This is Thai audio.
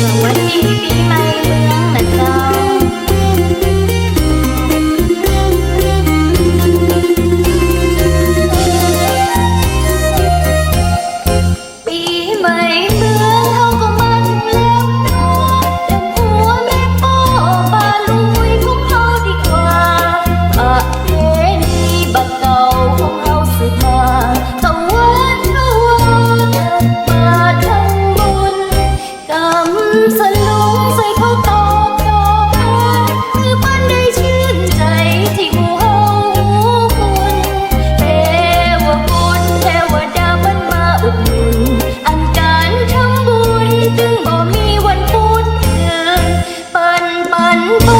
สวัสดีปีใหม่เมืองนะเจ้า สลุงใส่ขาตอกดอกคือปันได้ชื่นใจที่หูเาบุณเทวคุณเทวดามันมาอุดหอันการทำบุญจึงบ่มีวันพูดถึงปัปันปัน